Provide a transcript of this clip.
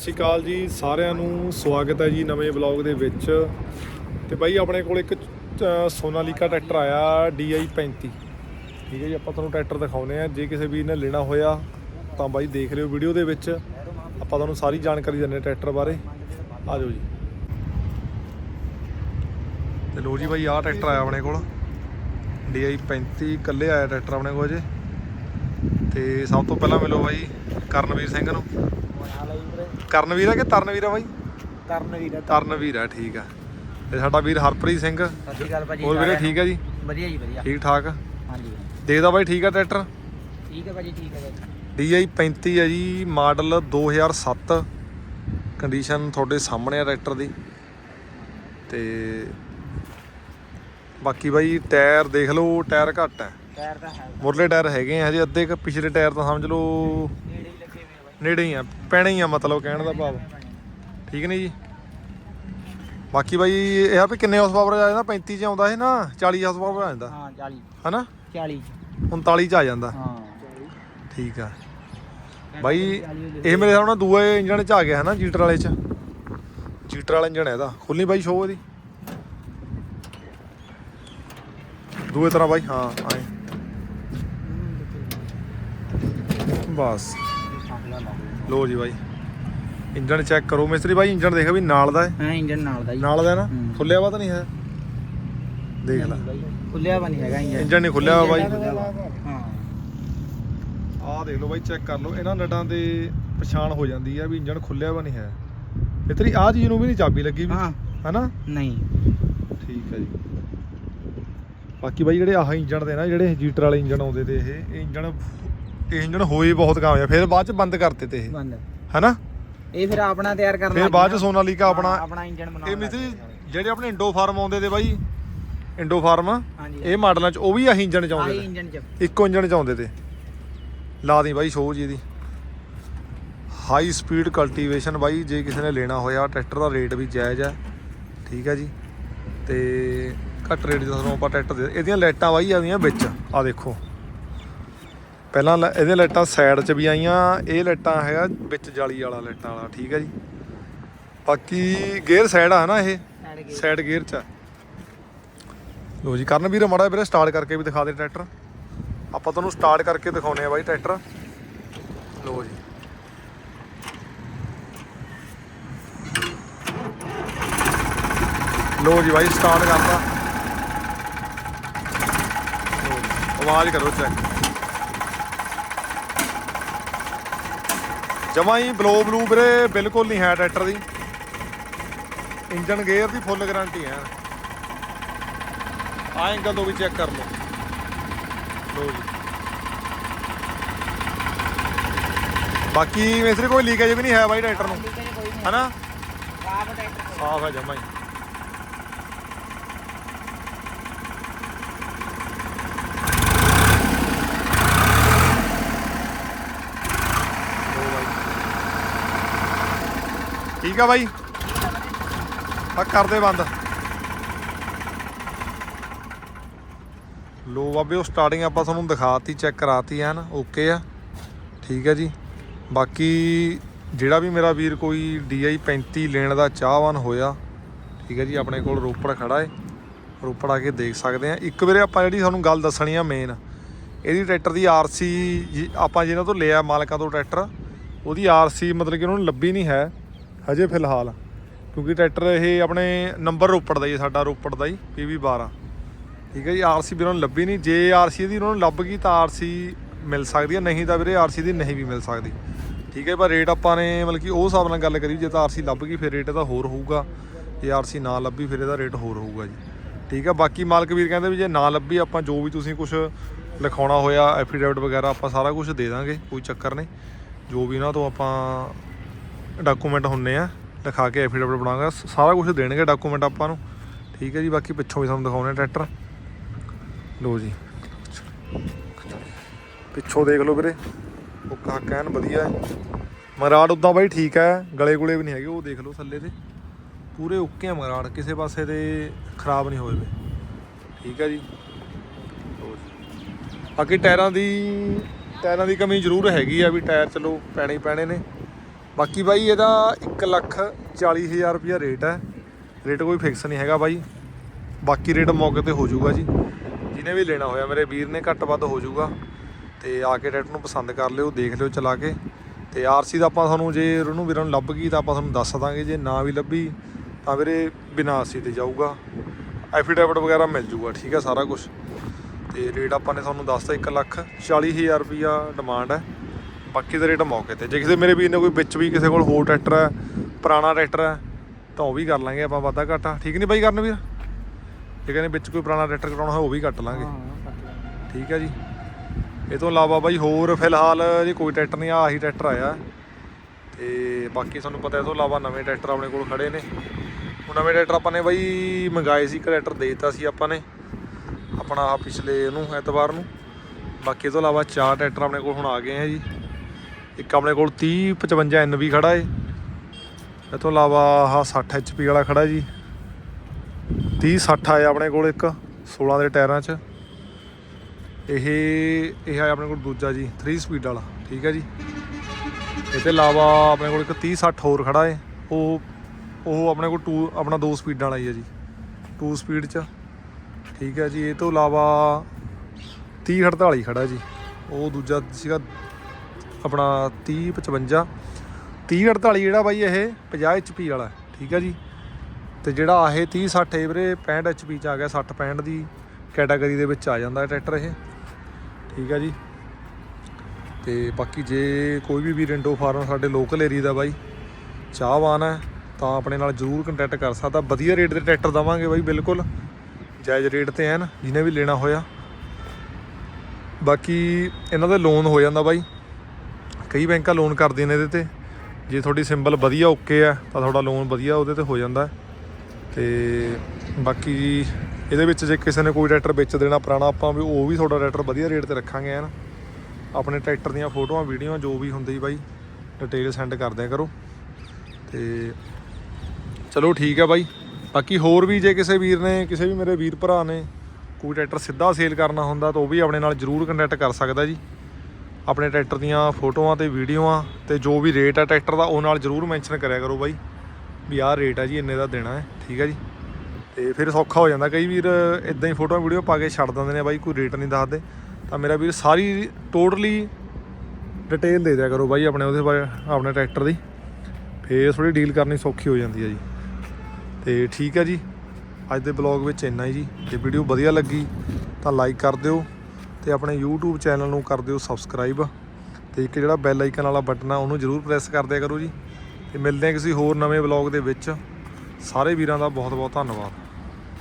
ਸਤਿ ਸ਼੍ਰੀ ਅਕਾਲ ਜੀ ਸਾਰਿਆਂ ਨੂੰ ਸਵਾਗਤ ਹੈ ਜੀ ਨਵੇਂ ਵਲੌਗ ਦੇ ਵਿੱਚ। ਤੇ ਬਾਈ ਆਪਣੇ ਕੋਲ ਇੱਕ ਅ, ਸੋਨਾਲੀਕਾ ਟਰੈਕਟਰ ਆਇਆ DI 35 ਠੀਕ ਹੈ ਜੀ ਆਪਾਂ ਤੁਹਾਨੂੰ ਟਰੈਕਟਰ ਦਿਖਾਉਨੇ ਆ ਜੇ ਕਿਸੇ ਵੀਰ ਨੇ ਲੈਣਾ ਹੋਇਆ ਤਾਂ ਬਾਈ ਦੇਖ ਲਿਓ ਵੀਡੀਓ ਦੇ ਵਿੱਚ। ਆਪਾਂ ਤੁਹਾਨੂੰ ਸਾਰੀ ਜਾਣਕਾਰੀ ਦਿੰਨੇ ਆ ਟਰੈਕਟਰ ਬਾਰੇ। ਆ ਜਾਓ ਜੀ। ਤੇ ਲੋ ਜੀ ਬਾਈ ਆਹ ਟਰੈਕਟਰ ਆਇਆ ਆਪਣੇ ਕੋਲ। DI 35 ਇਕੱਲੇ ਆਇਆ ਟਰੈਕਟਰ ਆਪਣੇ ਕੋਲ ਜੇ ਤੇ ਸਭ ਤੋਂ ਪਹਿਲਾਂ ਮਿਲੋ ਬਾਈ ਕਰਨਵੀਰ ਸਿੰਘ ਨੂੰ। ਕਰਨਵੀਰ ਆ ਕਿ ਤਰਨਵੀਰ ਆ ਬਾਈ? ਕਰਨ ਵੀਰ ਤਰਨਵੀਰ ਆ ਠੀਕ ਆ ਤੇ ਸਾਡਾ ਵੀਰ ਹਰਪ੍ਰੀਤ ਸਿੰਘ। ਸਤਿ ਸ਼੍ਰੀ ਅਕਾਲ ਭਾਜੀ ਹੋਰ ਵੀਰੇ ਠੀਕ ਆ ਜੀ? ਵਧੀਆ ਜੀ ਵਧੀਆ। ਠੀਕ ਠਾਕ? ਹਾਂਜੀ। ਦੇਖਦਾ ਬਾਈ ਠੀਕ ਆ ਟਰੈਕਟਰ? ਠੀਕ ਹੈ ਭਾਜੀ ਠੀਕ ਹੈ DI 35 ਹੈ ਜੀ ਮਾਡਲ 2007 ਕੰਡੀਸ਼ਨ ਤੁਹਾਡੇ ਸਾਹਮਣੇ ਆ ਟਰੈਕਟਰ ਦੀ। ਤੇ ਬਾਕੀ ਬਾਈ ਟਾਇਰ ਦੇਖ ਲਓ ਟਾਇਰ ਘੱਟ ਹੈ। ਟਾਇਰ ਤਾਂ ਹੈ। ਮੁਰਲੇ ਟਾਇਰ ਹੈਗੇ ਆ ਹਜੇ ਅੱਧੇ ਕੁ ਪਿਛਲੇ ਟਾਇਰ ਤਾਂ ਸਮਝ ਲਓ ਨੇੜੇ ਹੀ ਆ ਪੈਣੇ ਹੀ ਆ ਮਤਲਬ ਕਹਿਣ ਦਾ ਭਾਵ। ਠੀਕ ਨਹੀਂ ਜੀ? ਬਾਕੀ ਬਾਈ ਇਹ ਆ ਵੀ ਕਿੰਨੇ ਹਾਰਸ ਪਾਵਰ ਆ ਜਾਂਦਾ? 35 ਚ ਆਉਂਦਾ ਇਹ ਨਾ 40 ਹਾਰਸ ਪਾਵਰ ਆ ਜਾਂਦਾ। ਹਾਂ 40 ਹਨਾ? 40 39 ਚ ਆ ਜਾਂਦਾ। ਹਾਂ। ਠੀਕ ਆ। ਬਾਈ ਇਹ ਮੇਰੇ ਹਿਸਾਬ ਨਾਲ ਦੂਏ ਇੰਜਣ ਚ ਆ ਗਿਆ ਹੈ ਨਾ ਜੀਟਰ ਵਾਲੇ ਚ। ਜੀਟਰ ਵਾਲਾ ਇੰਜਣ ਹੈ ਇਹਦਾ। ਖੁੱਲਣੀ ਬਾਈ ਸ਼ੋਅ ਇਹਦੀ। ਦੂਏ ਤਰ੍ਹਾਂ ਬਾਈ ਹਾਂ ਆਏ। ਬਸ। ਲੋ ਜੀ ਬਾਈ। ਇੰਜਣ ਚੈੱਕ ਕਰੋ। ਮਿਸਤਰੀ ਬਾਈ ਇੰਜਣ ਦੇਖੋ ਵੀ ਨਾਲ ਦਾ ਹੈ। ਹਾਂ ਇੰਜਨ ਨਾਲ ਦਾ ਜੀ। ਨਾਲ ਦਾ ਹੈ ਨਾ? ਹੂੰ। ਖੁੱਲਿਆ ਵਾ ਤਾਂ ਨਹੀਂ ਹੈ? ਦੇਖ ਲੈ। ਖੁੱਲਿਆ ਵਾ ਨਹੀਂ ਹੈਗਾ ਇੰਜਨ ਇੰਜਣ ਨਹੀਂ ਖੁੱਲਿਆ ਵਾ ਬਾਈ। ਹਾਂ। ਆਹ ਦੇਖ ਲਓ ਬਾਈ ਚੈੱਕ ਕਰ ਲਓ। ਇਹਨਾਂ ਨਟਾਂ ਦੇ ਪਛਾਣ ਹੋ ਜਾਂਦੀ ਹੈ ਵੀ ਇੰਜਣ ਖੁੱਲਿਆ ਵਾ ਨਹੀਂ ਹੈ। ਮਿਸਤਰੀ ਆਹ ਚੀਜ਼ ਨੂੰ ਵੀ ਨਹੀਂ ਚਾਬੀ ਲੱਗੀ ਵੀ ਹਾਂ। ਹੈਨਾ? ਨਹੀਂ। ਠੀਕ ਹੈ ਜੀ। ਬਾਕੀ ਬਾਈ ਜਿਹੜੇ ਆਹ ਇੰਜਣ ਦੇ ਨਾ ਜਿਹੜੇ ਜੀਟਰ ਵਾਲੇ ਇੰਜਣ ਆਉਂਦੇ ਤੇ ਇਹ ਇਹ ਇੰਜਣ ਇੰਜਣ ਹੋਏ ਬਹੁਤ ਕਾਮਯਾਬ ਫਿਰ ਬਾਅਦ ਚ ਬੰਦ ਕਰਤੇ ਤੇ ਇਹ। ਬੰਦ। ਹੈਨਾ? ਇਹ ਫਿਰ ਆਪਣਾ ਤਿਆਰ ਕਰਨਾ ਫਿਰ ਬਾਅਦ ਚ ਸੋਨਾਲੀਕਾ ਆਪਣਾ ਆਪਣਾ ਇੰਜਨ ਬਣਾਉਣਾ ਇਹ ਮਿਸਤਰੀ ਜਿਹੜੇ ਆਪਣੇ ਇੰਡੋ ਫਾਰਮ ਆਉਂਦੇ ਤੇ ਬਾਈ ਇੰਡੋ ਫਾਰਮ ਇਹ ਮਾਡਲਾਂ ਚ ਉਹ ਵੀ ਆਹੀ ਇੰਜਣ ਚ ਆਉਂਦੇ ਆਹੀ ਚ। ਇੱਕੋ ਇੰਜਣ ਚ ਆਉਂਦੇ ਤੇ। ਲਾ ਦੀ ਬਾਈ ਸ਼ੋਅ ਜੀ ਇਹਦੀ ਹਾਈ ਸਪੀਡ ਕਲਟੀਵੇਸ਼ਨ ਬਾਈ ਜੇ ਕਿਸੇ ਨੇ ਲੈਣਾ ਹੋਇਆ ਟਰੈਕਟਰ ਦਾ ਰੇਟ ਵੀ ਜਾਇਜ਼ ਹੈ। ਠੀਕ ਹੈ ਜੀ। ਤੇ ਘੱਟ ਰੇਟ 'ਚ ਤੁਹਾਨੂੰ ਆਪਾਂ ਟਰੈਕਟਰ ਦੇ ਇਹਦੀਆਂ ਲਾਈਟਾਂ ਬਾਈ ਆਉਂਦੀਆਂ ਵਿੱਚ ਆ ਦੇਖੋ। ਪਹਿਲਾਂ ਲਾ- ਇਹਦੀਆਂ ਲਾਈਟਾਂ ਸਾਈਡ 'ਚ ਵੀ ਆਈਆਂ ਇਹ ਲਾਈਟਾਂ ਹੈਗਾ ਵਿੱਚ ਜਾਲੀ ਵਾਲਾ ਲਾਈਟਾਂ ਵਾਲਾ ਠੀਕ ਹੈ ਜੀ। ਬਾਕੀ ਗੇਅਰ ਸਾਈਡ ਆ ਨਾ ਇਹ? ਸਾਈਡ ਗੇਅਰ 'ਚ ਆ। ਲੋ ਜੀ ਕਰਨ ਵੀਰ ਮਾੜਾ ਵੀਰੇ ਸਟਾਰਟ ਕਰਕੇ ਵੀ ਦਿਖਾ ਦੇ ਟਰੈਕਟਰ ਆਪਾਂ ਤੁਹਾਨੂੰ ਸਟਾਰਟ ਕਰਕੇ ਦਿਖਾਉਨੇ ਆ ਬਾਈ ਟਰੈਕਟਰ ਲੋ ਜੀ। ਲੋ ਜੀ ਬਾਈ ਸਟਾਰਟ ਕਰਤਾ। ਲਓ ਜੀ, ਆਵਾਜ਼ ਕਰੋ ਚੈੱਕ ਜਮਾ ਹੀ ਬਲੋ ਬਲੂ ਵੀਰੇ ਬਿਲਕੁਲ ਨਹੀਂ ਹੈ ਟਰੈਕਟਰ ਦੀ। ਇੰਜਨ ਗੇਅਰ ਦੀ ਫੁੱਲ ਗਾਰੰਟੀ ਹੈ। ਆ ਐਂਗਲ ਤੋਂ ਵੀ ਚੈੱਕ ਕਰ ਲਓ। ਲੋ ਜੀ। ਬਾਕੀ ਮਿਸਤਰੀ ਕੋਈ ਲੀਕੇਜ ਵੀ ਨਹੀਂ ਹੈ ਬਾਈ ਟਰੈਕਟਰ ਨੂੰ। ਹਨਾ? ਸਾਫ਼ ਹੈ ਜਮਾ ਹੀ। ਬਾਈ। ਠੀਕ ਆ ਬਾਈ। ਆ ਕਰਦੇ ਬੰਦ। ਲੋ ਬਾਬੇ, ਉਹ ਸਟਾਰਟਿੰਗ ਆਪਾਂ ਤੁਹਾਨੂੰ ਦਿਖਾਤੀ ਚੈੱਕ ਕਰਾਤੀ ਐਨ ਓਕੇ ਆ। ਠੀਕ ਹੈ ਜੀ। ਬਾਕੀ ਜਿਹੜਾ ਵੀ ਮੇਰਾ ਵੀਰ ਕੋਈ DI 35 ਲੈਣ ਦਾ ਚਾਹਵਾਨ ਹੋਇਆ, ਠੀਕ ਹੈ ਜੀ, ਆਪਣੇ ਕੋਲ ਰੋਪੜ ਖੜਾ ਏ। ਰੋਪੜ ਆ ਕੇ ਦੇਖ ਸਕਦੇ ਆ। ਇੱਕ ਵੀਰੇ ਆਪਾਂ ਜਿਹੜੀ ਤੁਹਾਨੂੰ ਗੱਲ ਦੱਸਣੀ ਆ ਮੇਨ ਇਹਦੀ ਟਰੈਕਟਰ ਦੀ RC ਆਪਾਂ ਜਿਹਨਾਂ ਤੋਂ ਲਿਆ, ਮਾਲਕਾਂ ਤੋਂ ਟਰੈਕਟਰ ਉਹਦੀ RC ਮਤਲਬ ਕਿ ਉਹਨਾਂ ਨੂੰ ਲੱਭੀ ਨਹੀਂ ਹੈ ਹਜੇ ਫਿਲਹਾਲ, ਕਿਉਂਕਿ ਟਰੈਕਟਰ ਇਹ ਆਪਣੇ ਨੰਬਰ ਰੋਪੜ ਦਾ ਹੀ ਸਾਡਾ ਰੋਪੜ ਦਾ ਹੀ PV 12 ਠੀਕ ਹੈ ਜੀ ਆਰਸੀ ਵੀਰਾਂ ਨੂੰ ਲੱਭੀ ਨਹੀਂ। ਜੇ ਆਰਸੀ ਦੀ ਉਹਨਾਂ ਨੂੰ ਲੱਭ ਗਈ ਤਾਂ ਆਰਸੀ ਮਿਲ ਸਕਦੀ ਹੈ, ਨਹੀਂ ਤਾਂ ਵੀਰੇ ਆਰਸੀ ਦੀ ਨਹੀਂ ਵੀ ਮਿਲ ਸਕਦੀ। ਠੀਕ ਹੈ, ਪਰ ਰੇਟ ਆਪਾਂ ਨੇ ਮਤਲਬ ਕਿ ਉਹ ਹਿਸਾਬ ਨਾਲ ਗੱਲ ਕਰੀ ਜੇ ਤਾਂ ਆਰਸੀ ਲੱਭ ਗਈ, ਫਿਰ ਰੇਟ ਇਹਦਾ ਹੋਰ ਹੋਊਗਾ। ਜੇ ਆਰਸੀ ਨਾ ਲੱਭੀ, ਫਿਰ ਇਹਦਾ ਰੇਟ ਹੋਰ ਹੋਊਗਾ ਜੀ। ਠੀਕ ਹੈ, ਬਾਕੀ ਮਾਲਕ ਵੀਰ ਕਹਿੰਦੇ ਵੀ ਜੇ ਨਾ ਲੱਭੀ, ਆਪਾਂ ਜੋ ਵੀ ਤੁਸੀਂ ਕੁਝ ਲਿਖਾਉਣਾ ਹੋਇਆ ਐਫੀਡੇਵਿਟ ਵਗੈਰਾ ਆਪਾਂ ਸਾਰਾ ਕੁਝ ਦੇ ਦਾਂਗੇ, ਕੋਈ ਚੱਕਰ ਨਹੀਂ। ਜੋ ਵੀ ਇਹਨਾਂ ਤੋਂ ਆਪਾਂ ਡਾਕੂਮੈਂਟ ਹੁੰਨੇ ਆ, ਲਿਖਾ ਕੇ ਐਫੀਡੇਵਿਟ ਬਣਾਵਾਂਗਾ ਸਾਰਾ ਕੁਝ ਦੇਣਗੇ ਡਾਕੂਮੈਂਟ ਆਪਾਂ ਨੂੰ। ਠੀਕ ਹੈ ਜੀ, ਬਾਕੀ ਪਿੱਛੋਂ ਵੀ ਤੁਹਾਨੂੰ ਦਿਖਾਉਣੇ ਟਰੈਕਟਰ ਲੋ ਜੀ। ਪਿੱਛੋਂ ਦੇਖ ਲਓ ਵੀਰੇ। ਉਹ ਕਾਕਾ ਐਨ ਵਧੀਆ ਹੈ। ਮਰਾੜ ਉਦਾਂ ਬਾਈ ਠੀਕ ਹੈ, ਗਲੇ ਗੁਲੇ ਵੀ ਨਹੀਂ ਹੈਗੇ, ਉਹ ਦੇਖ ਲਓ ਥੱਲੇ ਤੇ। ਪੂਰੇ ਓਕੇ ਆ ਮਰਾੜ, ਕਿਸੇ ਪਾਸੇ ਦੇ ਖਰਾਬ ਨਹੀਂ ਹੋਏ ਵੇ। ਠੀਕ ਹੈ ਜੀ। ਬਾਕੀ ਟਾਇਰਾਂ ਦੀ ਟਾਇਰਾਂ ਦੀ ਕਮੀ ਜ਼ਰੂਰ ਹੈਗੀ ਆ ਵੀ ਟਾਇਰ ਚਲੋ ਪੈਣੇ ਪੈਣੇ ਨੇ। ਬਾਕੀ ਬਾਈ ਇਹਦਾ 1 ਲੱਖ 40 ਹਜ਼ਾਰ ਰੁਪਇਆ ਰੇਟ ਹੈ। ਰੇਟ ਕੋਈ ਫਿਕਸ ਨਹੀਂ ਹੈਗਾ ਬਾਈ। ਬਾਕੀ ਰੇਟ ਮੌਕੇ ਤੇ ਹੋ ਜਾਊਗਾ ਜੀ। ਜਿਹਨੇ ਵੀ ਲੈਣਾ ਹੋਇਆ ਮੇਰੇ ਵੀਰ ਨੇ ਘੱਟ ਵੱਧ ਹੋ ਜਾਊਗਾ। ਤੇ ਆ ਕੇ ਟਰੈਕਟਰ ਨੂੰ ਪਸੰਦ ਕਰ ਲਿਓ, ਦੇਖ ਲਿਓ ਚਲਾ ਕੇ। ਤੇ ਆਰਸੀ ਦਾ ਆਪਾਂ ਤੁਹਾਨੂੰ ਜੇ ਉਹਨੂੰ ਵੀਰਾਂ ਨੂੰ ਲੱਭ ਗਈ ਤਾਂ ਆਪਾਂ ਤੁਹਾਨੂੰ ਦੱਸ ਦਾਂਗੇ। ਜੇ ਨਾ ਵੀ ਲੱਭੀ ਤਾਂ ਵੀਰੇ ਬਿਨਾਂ ਆਰਸੀ ਤੇ ਜਾਊਗਾ। ਐਫੀਡੇਵਿਟ ਵਗੈਰਾ ਮਿਲ ਜਾਊਗਾ, ਠੀਕ ਹੈ ਸਾਰਾ ਕੁਝ ਤੇ ਰੇਟ ਆਪਾਂ ਨੇ ਤੁਹਾਨੂੰ ਦੱਸਤਾ 1 ਲੱਖ 40 ਹਜ਼ਾਰ ਰੁਪਈਆ ਡਿਮਾਂਡ ਹੈ। ਬਾਕੀ ਦਾ ਰੇਟ ਮੌਕੇ ਤੇ। ਜੇ ਕਿਸੇ ਮੇਰੇ ਵੀਰ ਨੇ ਕੋਈ ਵਿੱਚ ਵੀ ਕਿਸੇ ਕੋਲ ਹੋਰ ਟਰੈਕਟਰ ਹੈ ਪੁਰਾਣਾ ਟਰੈਕਟਰ ਹੈ ਤਾਂ ਉਹ ਵੀ ਕਰ ਲਾਂਗੇ ਆਪਾਂ ਵਾਧਾ ਘਾਟਾ। ਠੀਕ ਨਹੀਂ ਬਾਈ ਕਰਨ ਵੀਰ? ਜੇ ਕਹਿੰਦੇ ਵਿੱਚ ਕੋਈ ਪੁਰਾਣਾ ਟਰੈਕਟਰ ਕਰਾਉਣਾ ਹੋਇਆ ਉਹ ਵੀ ਕੱਟ ਲਾਂਗੇ। ਠੀਕ ਹੈ ਜੀ। ਇਹ ਤੋਂ ਇਲਾਵਾ ਬਾਈ ਹੋਰ ਫਿਲਹਾਲ ਜੀ ਕੋਈ ਟਰੈਕਟਰ ਨਹੀਂ ਆ ਆਹੀ ਟਰੈਕਟਰ ਆਇਆ। ਤੇ ਬਾਕੀ ਤੁਹਾਨੂੰ ਪਤਾ ਇਹ ਤੋਂ ਇਲਾਵਾ ਨਵੇਂ ਟਰੈਕਟਰ ਆਪਣੇ ਕੋਲ ਖੜੇ ਨੇ। ਉਹ ਨਵੇਂ ਟਰੈਕਟਰ ਆਪਾਂ ਨੇ ਬਾਈ ਮੰਗਾਏ ਸੀ ਟਰੈਕਟਰ ਦੇ ਦਿੱਤਾ ਸੀ ਆਪਾਂ ਨੇ। ਆਪਣਾ ਆਹ ਪਿਛਲੇ ਇਹਨੂੰ, ਐਤਵਾਰ ਨੂੰ। ਬਾਕੀ ਇਹ ਤੋਂ ਇਲਾਵਾ ਚਾਰ ਟਰੈਕਟਰ ਆਪਣੇ ਕੋਲ ਹੁਣ ਆ ਗਏ ਆ ਜੀ। ਇੱਕ ਆਪਣੇ ਕੋਲ 30 55 NV ਖੜਾ ਏ। ਇਹ ਤੋਂ ਇਲਾਵਾ ਆਹ 60 HP ਵਾਲਾ ਖੜਾ ਜੀ। 30 60 ਆਇਆ ਆਪਣੇ ਕੋਲ ਇੱਕ 16 ਦੇ ਟਾਇਰਾਂ 'ਚ। ਇਹ ਇਹ ਆਇਆ ਆਪਣੇ ਕੋਲ ਦੂਜਾ ਜੀ 3 ਸਪੀਡ ਵਾਲਾ, ਠੀਕ ਹੈ ਜੀ। ਇਹ ਤੋਂ ਇਲਾਵਾ ਆਪਣੇ ਕੋਲ ਇੱਕ 30 60 ਹੋਰ ਖੜਾ ਏ। ਉਹ ਉਹ ਆਪਣੇ ਕੋਲ 2 ਆਪਣਾ 2 ਸਪੀਡਾਂ ਵਾਲਾ ਹੀ ਹੈ ਜੀ। 2 ਸਪੀਡ 'ਚ। ਠੀਕ ਹੈ ਜੀ, ਇਹ ਤੋਂ ਇਲਾਵਾ 30 48 ਖੜਾ ਜੀ। ਉਹ ਦੂਜਾ ਸੀਗਾ ਆਪਣਾ 30 55 30 48 ਜਿਹੜਾ ਬਾਈ ਇਹ 50 HP ਵਾਲਾ, ਠੀਕ ਹੈ ਜੀ। ਤੇ ਜਿਹੜਾ ਆਹ 30 60 ਵੀਰੇ 65 HP ਚ ਆ ਗਿਆ 60 65 ਦੀ ਕੈਟਾਗਰੀ ਦੇ ਵਿੱਚ ਆ ਜਾਂਦਾ ਟਰੈਕਟਰ ਇਹ। ਠੀਕ ਹੈ ਜੀ। ਤੇ ਬਾਕੀ ਜੇ ਕੋਈ ਵੀ ਵੀਰ ਇੰਡੋ ਫਾਰਮ ਸਾਡੇ ਲੋਕਲ ਏਰੀਆ ਦਾ ਬਾਈ ਚਾਹਵਾਨ ਹੈ, ਤਾਂ ਆਪਣੇ ਨਾਲ ਜਰੂਰ ਕੰਟੈਕਟ ਕਰ ਸਕਦਾ। ਵਧੀਆ ਰੇਟ ਦੇ ਟਰੈਕਟਰ ਦਵਾਂਗੇ ਬਾਈ, ਬਿਲਕੁਲ। ਜਾਇਜ਼ ਰੇਟ ਤੇ ਐਨ, ਜਿਹਨੇ ਵੀ ਲੈਣਾ ਹੋਇਆ। ਬਾਕੀ ਇਹਨਾਂ ਦਾ ਲੋਨ ਹੋ ਜਾਂਦਾ ਬਾਈ। ਕਈ ਬੈਂਕਾਂ ਲੋਨ ਕਰਦੇ ਨੇ ਇਹਦੇ ਤੇ। ਜੇ ਤੁਹਾਡੀ ਸਿੰਬਲ ਵਧੀਆ ਓਕੇ ਆ, ਤਾਂ ਤੁਹਾਡਾ ਲੋਨ ਵਧੀਆ ਉਹਦੇ ਤੇ ਹੋ ਜਾਂਦਾ। ਹੈ। ਤੇ ਬਾਕੀ ਇਹਦੇ ਵਿੱਚ ਜੇ ਕਿਸੇ ਨੇ ਕੋਈ ਟਰੈਕਟਰ ਵੇਚ ਦੇਣਾ ਪੁਰਾਣਾ, ਆਪਾਂ ਵੀ ਉਹ ਵੀ ਤੁਹਾਡਾ ਟਰੈਕਟਰ ਵਧੀਆ ਰੇਟ ਤੇ ਰੱਖਾਂਗੇ ਐਨ। ਆਪਣੇ ਟਰੈਕਟਰ ਦੀਆਂ ਫੋਟੋਆਂ ਵੀਡੀਓ ਜੋ ਵੀ ਹੁੰਦੀ ਬਾਈ ਡਿਟੇਲ ਸੈਂਡ ਕਰ ਦਿਆ ਕਰੋ। ਤੇ ਚਲੋ ਠੀਕ ਹੈ ਬਾਈ। ਬਾਕੀ ਹੋਰ ਵੀ ਜੇ ਕਿਸੇ ਵੀਰ ਨੇ, ਕਿਸੇ ਵੀ ਮੇਰੇ ਵੀਰ ਭਰਾ ਨੇ ਕੋਈ ਟਰੈਕਟਰ ਸਿੱਧਾ ਸੇਲ ਕਰਨਾ ਹੁੰਦਾ ਤਾਂ ਉਹ ਵੀ ਆਪਣੇ ਨਾਲ ਜਰੂਰ ਕੰਟੈਕਟ ਕਰ ਸਕਦਾ ਜੀ। ਆਪਣੇ ਟਰੈਕਟਰ ਦੀਆਂ ਫੋਟੋਆਂ ਤੇ ਵੀਡੀਓਆਂ ਤੇ ਜੋ ਵੀ ਰੇਟ ਹੈ ਟਰੈਕਟਰ ਦਾ, ਉਹ ਨਾਲ ਜਰੂਰ ਮੈਂਸ਼ਨ ਕਰਿਆ ਕਰੋ ਬਾਈ ਵੀ ਆਹ ਰੇਟ ਹੈ ਜੀ, ਇੰਨੇ ਦਾ ਦੇਣਾ ਹੈ, ਠੀਕ ਹੈ ਜੀ। ਤੇ ਫਿਰ ਸੌਖਾ ਹੋ ਜਾਂਦਾ, ਕਈ ਵੀਰ ਇਦਾਂ ਹੀ ਫੋਟੋਆਂ, ਵੀਡੀਓ ਪਾ ਕੇ ਛੱਡ ਦਿੰਦੇ ਨੇ ਬਾਈ, ਕੋਈ ਰੇਟ ਨਹੀਂ ਦੱਸਦੇ। ਤਾਂ ਮੇਰਾ ਵੀਰ ਸਾਰੀ ਟੋਟਲੀ ਡਿਟੇਲ ਦੇ ਦਿਆ ਕਰੋ ਬਾਈ ਆਪਣੇ ਉਹਦੇ ਬਾਰੇ, ਆਪਣੇ ਟਰੈਕਟਰ ਦੀ। ਫੇਰ ਥੋੜੀ ਡੀਲ ਕਰਨੀ ਸੌਖੀ ਹੋ ਜਾਂਦੀ ਹੈ ਜੀ। ਤੇ ਠੀਕ ਹੈ ਜੀ। ਅੱਜ ਦੇ ਬਲੌਗ ਵਿੱਚ ਇੰਨਾ ਹੀ ਜੀ। ਜੇ ਵੀਡੀਓ ਵਧੀਆ ਲੱਗੀ, ਤਾਂ ਲਾਈਕ ਕਰ ਦਿਓ ਤੇ ਆਪਣੇ YouTube ਚੈਨਲ ਨੂੰ ਕਰ ਦਿਓ ਸਬਸਕ੍ਰਾਈਬ ਤੇ ਇੱਕ ਜਿਹੜਾ ਬੈਲ ਆਈਕਨ ਵਾਲਾ ਬਟਨ ਆ, ਉਹਨੂੰ ਜਰੂਰ ਪ੍ਰੈਸ ਕਰ ਦਿਆ ਕਰੋ ਜੀ। ਤੇ ਮਿਲਦੇ ਹਾਂ ਕਿਸੇ ਹੋਰ ਨਵੇਂ ਬਲੌਗ ਦੇ ਵਿੱਚ। ਸਾਰੇ ਵੀਰਾਂ ਦਾ ਬਹੁਤ ਬਹੁਤ ਧੰਨਵਾਦ।